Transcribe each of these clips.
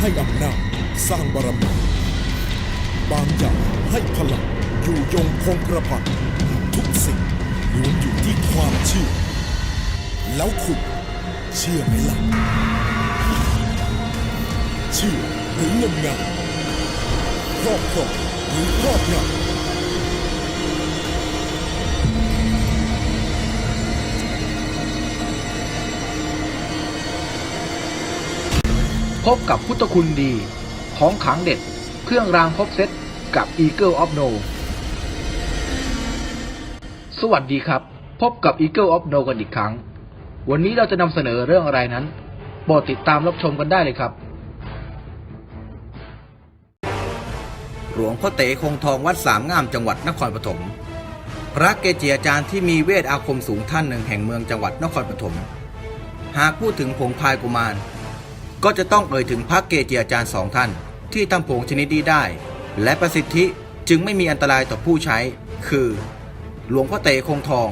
ให้อำนาจสร้างบารมีบางอย่างให้พลังอยู่ยงคงกระพันทุกสิ่งล้วนอยู่ที่ความเชื่อ แล้วคุณเชื่อไหมล่ะเชื่อหรืองมงายครอบครองหรือครอบงำ บกับพุทธคุณดี ของขังเด็ด เครื่องรางครบเซตกับ Eagle of No สวัสดีครับ พบกับ Eagle of No กันอีกครั้ง วันนี้เราจะนำเสนอเรื่องอะไรนั้นโปรดติดตามรับชมกันได้เลยครับ หลวงพ่อเต๋คงทองวัดสามงามจังหวัดนครปฐมพระเกจิอาจารย์ที่มีเวทอาคมสูงท่านหนึ่งแห่งเมืองจังหวัดนครปฐมหากพูดถึงผงพายกุมาร ก็จะต้องเอ่ยถึงพระเกจิอาจารย์สองท่าน ที่ทำผงชนิดนี้ได้ และประสิทธิจึงไม่มีอันตรายต่อผู้ใช้ คือ หลวงพ่อเตคงทอง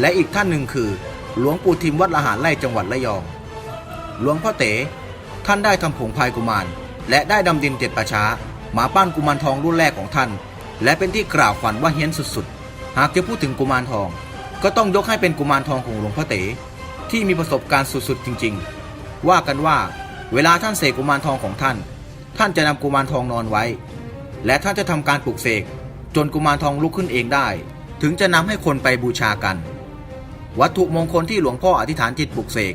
และอีกท่านหนึ่งคือ หลวงปู่ทิมวัดละหารไร่จังหวัดระยอง หลวงพ่อเต๋ท่านได้ทำผงพายกุมาร และได้ดำดินเจ็ดประช้ามาปั้นกุมารทองรุ่นแรกของท่าน และเป็นที่กล่าวขวัญว่าเฮี้ยนสุดๆ หากจะพูดถึงกุมารทอง ก็ต้องยกให้เป็นกุมารทองของหลวงพ่อเต๋ที่มีประสบการณ์สุดๆจริง ๆ ว่ากันว่า เวลาท่านเสกกุมารทองของท่าน ท่านจะนำกุมารทองนอนไว้ และท่านจะทำการปลุกเสกจนกุมารทองลุกขึ้นเองได้ ถึงจะนำให้คนไปบูชากัน วัตถุมงคลที่หลวงพ่ออธิษฐานจิตปลุกเสก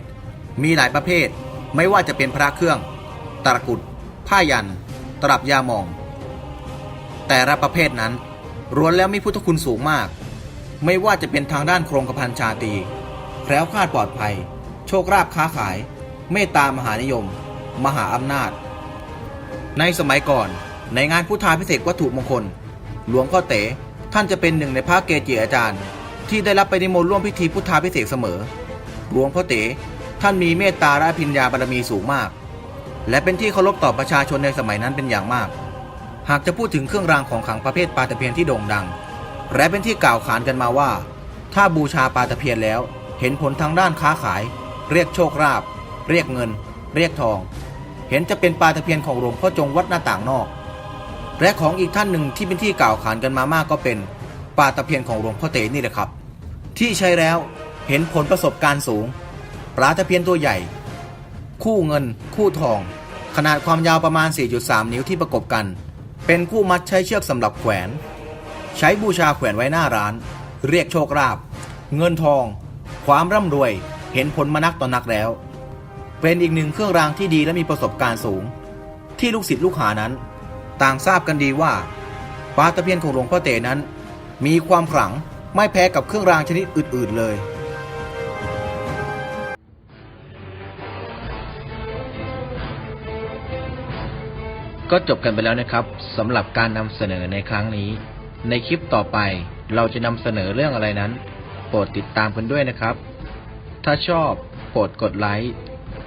มีหลายประเภท ไม่ว่าจะเป็นพระเครื่อง ตะกรุด ผ้ายัน ตรับยาหมอง แต่ละประเภทนั้นรวนแล้วมีพุทธคุณสูงมาก ไม่ว่าจะเป็นทางด้านโครงกระพันชาตรีแคล้วคลาดปลอดภัย โชคราภค้าขาย เมตตามหานิยม มหาอำนาจ ในสมัยก่อนในงานพุทธาพิเศษวัตถุมงคล หลวงพ่อเต๋ท่านจะเป็นหนึ่งในพระเกจิอาจารย์ ที่ได้รับไปนิมนต์ร่วมพิธีพุทธาพิเศษเสมอ หลวงพ่อเต๋ท่านมีเมตตาและอภิญญาบารมีสูงมาก และเป็นที่เคารพต่อประชาชนในสมัยนั้นเป็นอย่างมาก หากจะพูดถึงเครื่องรางของขลังประเภทปลาตะเพียนที่โด่งดัง และเป็นที่กล่าวขานกันมาว่า ถ้าบูชาปลาตะเพียนแล้ว เห็นผลทางด้านค้าขาย เรียกโชคราบเรียกเงิน เรียกทอง เห็นจะเป็นปลาตะเพียนของหลวงพ่อจงวัดหน้าต่างนอก และของอีกท่านหนึ่งที่เป็นที่กล่าวขานกันมามากก็เป็นปลาตะเพียนของหลวงพ่อเต๋นี่แหละครับ ที่ใช้แล้วเห็นผลประสบการณ์สูงปลาตะเพียนตัวใหญ่ คู่เงิน คู่ทอง ขนาดความยาวประมาณ 4.3 นิ้วที่ประกบกัน เป็นคู่มัดใช้เชือกสำหรับแขวน ใช้บูชาแขวนไว้หน้าร้าน เรียกโชคลาภเงินทอง ความร่ำรวยเห็นผลมานักต่อนักแล้ว เป็นอีกหนึ่งเครื่องรางที่ดีและมีประสบการณ์สูง ที่ลูกศิษย์ลูกหานั้น ต่างทราบกันดีว่าปลาตะเพียนของหลวงพ่อเต๋นั้น มีความขลังไม่แพ้กับเครื่องรางชนิดอื่น ๆ เลยก็จบกันไปแล้วนะครับสำหรับการนำเสนอในครั้งนี้ ในคลิปต่อไปเราจะนำเสนอเรื่องอะไรนั้น โปรดติดตามกันด้วยนะครับ ถ้าชอบโปรดกดไลค์